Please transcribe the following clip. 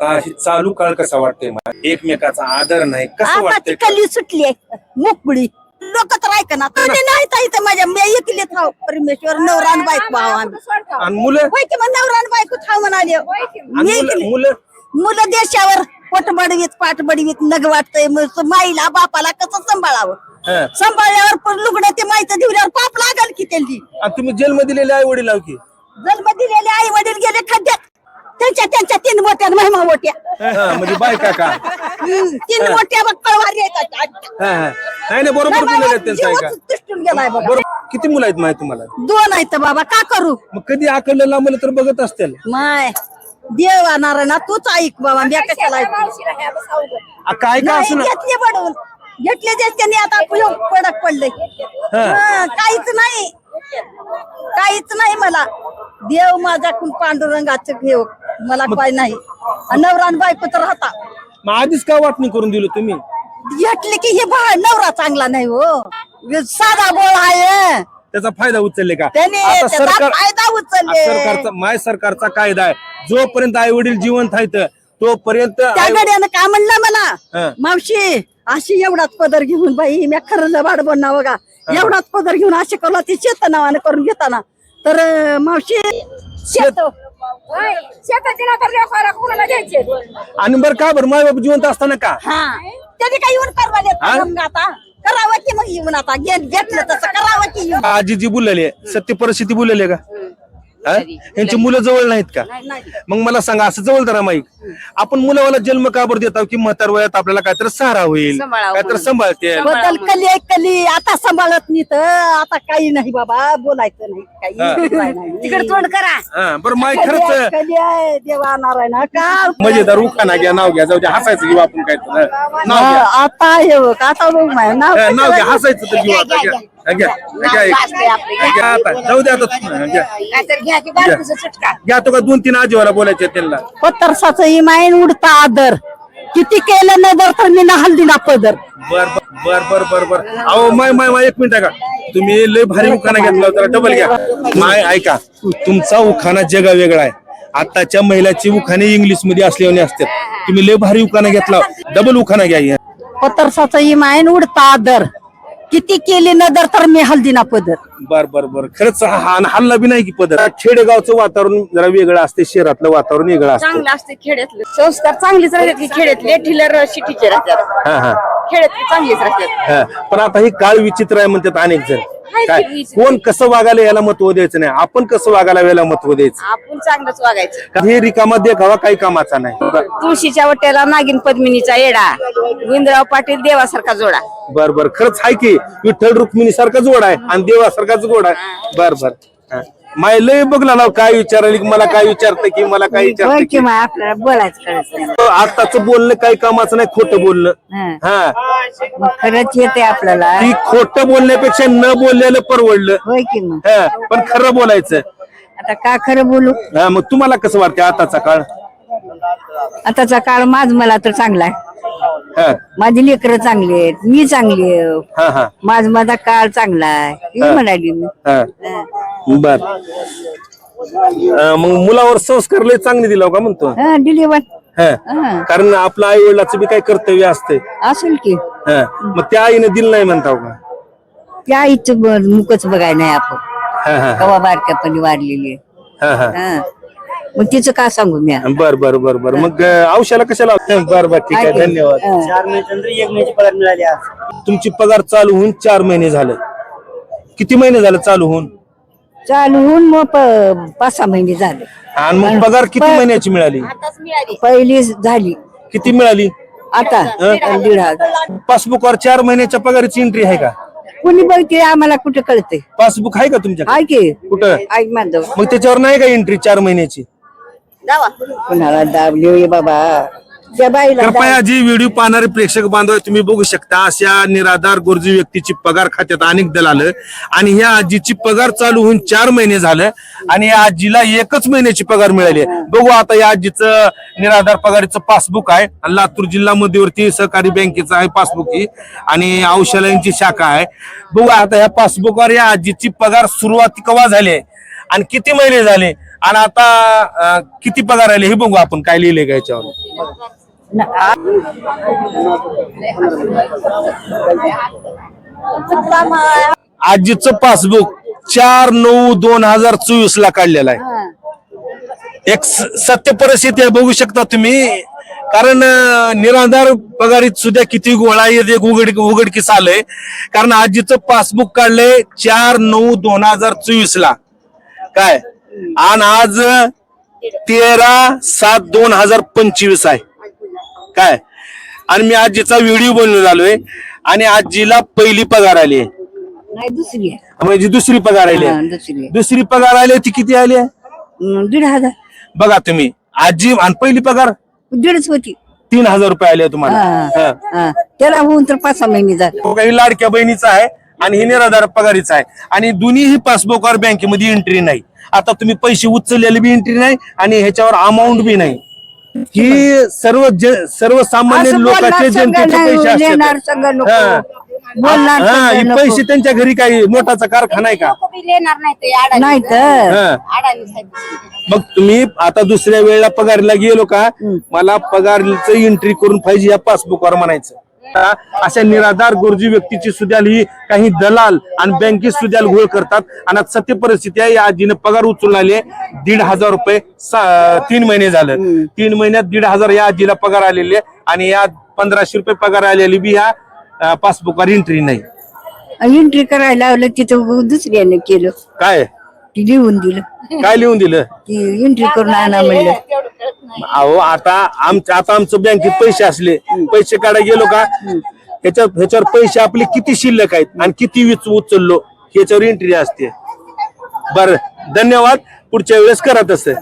आता ही चालू काळ कसा वाटतंय मला? एकमेकाचा आदर नाही कसं आता ती वाटतंय? कली सुटली आहे मोकळी. लोक तर ऐक ना तुझे नाही ताईचं माझ्या मी ऐकले थाव परमेश्वर नवरान बायको भाव आम्ही आणि मुलं? होय की मग नवरान बायको थाव म्हणाले. आणि मुलं-. मुलं? मुलं देशावर पोट बडवीत पाठ बडवीत नग वाटतंय. मग माईला बापाला कसं सांभाळावं? हं. सांभाळल्यावर पण लुगडं ते माहिती दिवल्यावर पाप लागल की त्यांनी. आणि तुम्ही जेलमध्ये दिलेले आई वडील लाव की? जन्म दिलेले आई वडील गेले खड्ड्यात. त्यांच्या त्यांच्या तीन मोठ्या महिमा मोठ्या. हा, म्हणजे बायका का? हम्म, तीन मोठ्या बघ पळवारी येतात हा, हा. नाही नाही बरोबर दिलेले आहेत त्यांचं ऐका. जीवच तुटून गेलाय बघा. बरोबर. किती मुलं आहेत माहिती तुम्हाला? दोन आहेत बाबा का करू? मग कधी आकडलं लांबलं तर बघत असतील. माय देव आणणार ना तूच ऐक बाबा मी कशाला ऐकू? आ, काय का नाही असं घेतले बडवून घेतले तेच त्यांनी आता उपयोग पडक पडले हा. काहीच नाही. काहीच नाही मला. देव माझ्याकडून पांडुरंगाचं घेऊ मला काय नाही. आणि नवरान बायको तर राहता. मग आधीच का वाटणी करून दिलं तुम्ही? घेतले की हे बा नवरा चांगला नाही हो. साधा बोळ आहे. त्याचा फायदा उचलले का? त्याने आता त्याचा सरकार फायदा उचलले. सरकारचा माय सरकारचा कायदा आहे. जोपर्यंत आई वडील जिवंत आहेत तोपर्यंत त्या आई- गड्यानं काय म्हणलं हा. मला मावशी अशी एवढाच पदर घेऊन बाई मी खरं वाढ बनना बघा. एवढाच पदर घेऊन अशी कला ती शेत नावाने करून घेताना. तर अं, मावशी शेत शेताची ना तर कोणाला द्यायचे? आणि बरं का बरं? माय बाप जिवंत असताना का? हा. त्याने काय येऊन देत हा? मग आता. करावं की मग येऊन आता. घे- घेतलं तसं करावं की येऊन. आजी जी बोललेली आहे सत्य परिस्थिती बोललेली आहे का? यांची मुलं जवळ नाहीत का? मग मला सांगा असं जवळ धरा माईक आपण मुलावाला जन्म का बरं देतो की म्हातार वयात आपल्याला काहीतरी सहारा होईल काहीतरी सांभाळते? बदल कली आहे कली. आता सांभाळत नाही तर आता काही नाही बाबा. बोलायचं नाही काही. तिकडे तोंड करा. हा बरं आहे, खरंच कली आहे देवा नारायण का मजेदार उखाना घ्या नाव घ्या जाऊ द्या हसायचं घेऊ आपण काय तर. आता हे आता नाव घ्या हसायचं तर घ्या घ्या. घ्या घ्या. घ्या आता. जाऊ द्या आता घ्या. नाहीतर घ्या की बारकुसं चटका. घ्या तो का दोन तीन आजीवाला बोलायचे त्यांना. पत्तरसाचं इमाईन उडता आदर. किती केलं नदर तर मी ना हल्दी ना पदर. बर बर बर बर बर अहो माय माय माय एक मिनिट का तुम्ही लय भारी उखाणा घेतला होता डबल घ्या. माय ऐका. तुमचा उखाणा जगा वेगळा आहे. आताच्या महिलाची उखाणे इंग्लिशमध्ये असल्याने असतात. तुम्ही लय भारी उखाणा घेतला. डबल उखाणा घ्या हे. पत्तरसाचं इमाईन उडता आदर. किती केली नदर तर मी हल्दी ना पदर. बर बर बर. खरंच हा हा- हल्ला बी नाही की पदर. खेडेगावचं वातावरण जरा वेगळं असते शहरातलं वातावरण वेगळं असतं. चांगलं असते खेड्यातले. संस्कार चांगलेच राहतात की खेड्यातले ठिलर सिटीचे राहतात. हा हा. खेड्यातले चांगलेच राहतात हा. पण आता ही काळ विचित्र आहे म्हणतात अनेक जण. काय? कोण कसं वागायला याला महत्त्व द्यायचं नाही. आपण कसं वागायला याला महत्त्व द्यायचं? आपण चांगलंच वागायचं. हे रिकामा देखावा काही कामाचा नाही. तुळशीच्या वट्याला नागिन पद्मिनीचा येडा. गोविंदराव पाटील देवासारखा जोडा. बर बर. खरंच आहे की विठ्ठल रुक्मिणी सारखा जोड आहे आणि देवासारखाच गोड आहे. बर बर. हा. माय लय बघला ना काय विचारायला की मला काय विचारतं की मला काय विचारतं की. आपल्याला बोलायचं कळत आताच बोलणं काही कामाचं नाही खोटं बोलणं. हा. खरंच येते आपल्याला. ती खोटं बोलण्यापेक्षा न बोललेलं परवडलं. होय की मग? हा पण खरं बोलायचं. आता का खरं बोलू? हा मग तुम्हाला कसं वाटतं आताचा काळ? आताचा काळ माझ मला तर चांगला आहे. माझी लेकरं चांगली आहेत मी चांगली आहे. हा हा. माझ माझा काळ चांगला आहे. हे म्हणाली मी. हा. बर. मग मुलावर संस्कार लय चांगले दिला का म्हणतो? हा डिलिव्हर हा. हा. कारण आपलं आई वडिलाचं बी काही कर्तव्य असते असेल की. मग त्या आईने दिलं नाही म्हणताव का? त्या आईचं मुखच बघाय नाही आपण. हा, हा, कवा बारक्यापणी वाढलेली आहे. हा, हा. हा. मग तिचं का सांगू मी बर बर बर बर. मग औषधाला कशाला बर बर ठीक आहे. धन्यवाद. चार महिन्यानंतर एक महिन्याचे पगार मिळाले आज. तुमची पगार चालू होऊन चार महिने झाले. किती महिने झाले चालू होऊन? चालू होऊन मग पाच सहा महिने झाले. आणि मग पगार किती महिन्याची मिळाली? पहिली झाली. किती मिळाली? आता दीड हजार. पासबुकवर चार महिन्याच्या पगाराची एंट्री आहे का? कुणी बघते आम्हाला कुठं कळतंय? पासबुक आहे का तुमच्या हाय की? कुठं? मग त्याच्यावर नाही का एंट्री चार महिन्याची? कुणाला दाबली बाबा. त्या बाईला कृपया जी व्हिडिओ पाहणारे प्रेक्षक बांधव तुम्ही बघू शकता अशा निराधार गरजू व्यक्तीची पगार खात्यात अनेक दलाल आणि ह्या आजीची पगार चालू होऊन चार महिने झालं आणि या आजीला एकच महिन्याची पगार मिळाली. बघू आता या आजीचं निराधार पगारीचं पासबुक आहे. आणि लातूर जिल्हा मध्यवर्ती सहकारी बँकेचं आहे पासबुक ही. आणि औषधांची शाखा आहे. बघू आता ह्या पासबुकवर या आजीची पगार सुरुवात केव्हा झाली आणि किती महिने झाले? आणि आता किती पगार आले हे बघू आपण काय लिहिलंय का याच्यावर? आजीचं पासबुक चार नऊ दोन हजार चोवीस ला काढलेलं आहे. एक सत्य परिस्थिती आहे बघू शकता तुम्ही. कारण निराधार पगारीत सुद्धा किती गोळा येत एक उघड उघडकीस आलंय. कारण आजीचं पासबुक काढलंय चार नऊ दोन हजार चोवीस ला काय? आणि आज तेरा सात दोन हजार पंचवीस आहे. काय? आणि मी आजीचा व्हिडिओ बनवून आलोय. आणि आजीला पहिली पगार आली आहे. नाही दुसरी आहे. म्हणजे दुसरी पगार आली हा, आहे. दुसरी आहे. दुसरी पगार आली आहे, ती किती आली आहे? दीड हजार. बघा तुम्ही आजी आणि पहिली पगार? दीडच होती. तीन हजार रुपये आले तुम्हाला. हा, हा. हा. त्याला होऊन तर पाच सहा महिने झाले. तो काही लाडक्या बहिणीचा आहे. आणि ही निराधार पगारीचा आहे. आणि दोन्हीही पासबुकवर बँकेमध्ये एंट्री नाही. आता तुम्ही पैसे उचललेले बी एंट्री नाही आणि ह्याच्यावर अमाऊंट बी नाही. ही सर्व सर्वसामान्य लोकांचे जनतेचे पैसे असतात. हा. हा. पैसे त्यांच्या घरी काही मोठाचा कारखाना आहे का? नाही तर. हा. मग तुम्ही आता दुसऱ्या वेळेला पगारीला गेलो का? मला पगारीचं एंट्री करून पाहिजे या पासबुकवर म्हणायचं. आता अशा निराधार गरजू व्यक्तीची सुद्धा ही काही दलाल आणि बँकेत सुद्धा घोळ करतात. आणि आज सत्य परिस्थिती आहे. या आजीने पगार उचलून आली. दीड हजार रुपये तीन महिने झालं. तीन महिन्यात दीड हजार या आजीला पगार आलेले आहे. आणि या पंधराशे रुपये पगार आलेली बी ह्या पासबुकवर एंट्री नाही. एंट्री करायला लावलं तिथं दुसऱ्याने केलं. काय? ती लिहून दिलं. काय लिहून दिलं? ती एंट्री करून आणा म्हणलं. अहो आता आमच्या आता आमचं बँकेत पैसे असले. पैसे काढा गेलो का? ह्याच्यावर ह्याच्यावर पैसे आपले किती शिल्लक आहेत आणि किती विच उचललो? ह्याच्यावर एंट्री असते. बर. धन्यवाद. पुढच्या वेळेस करत असते.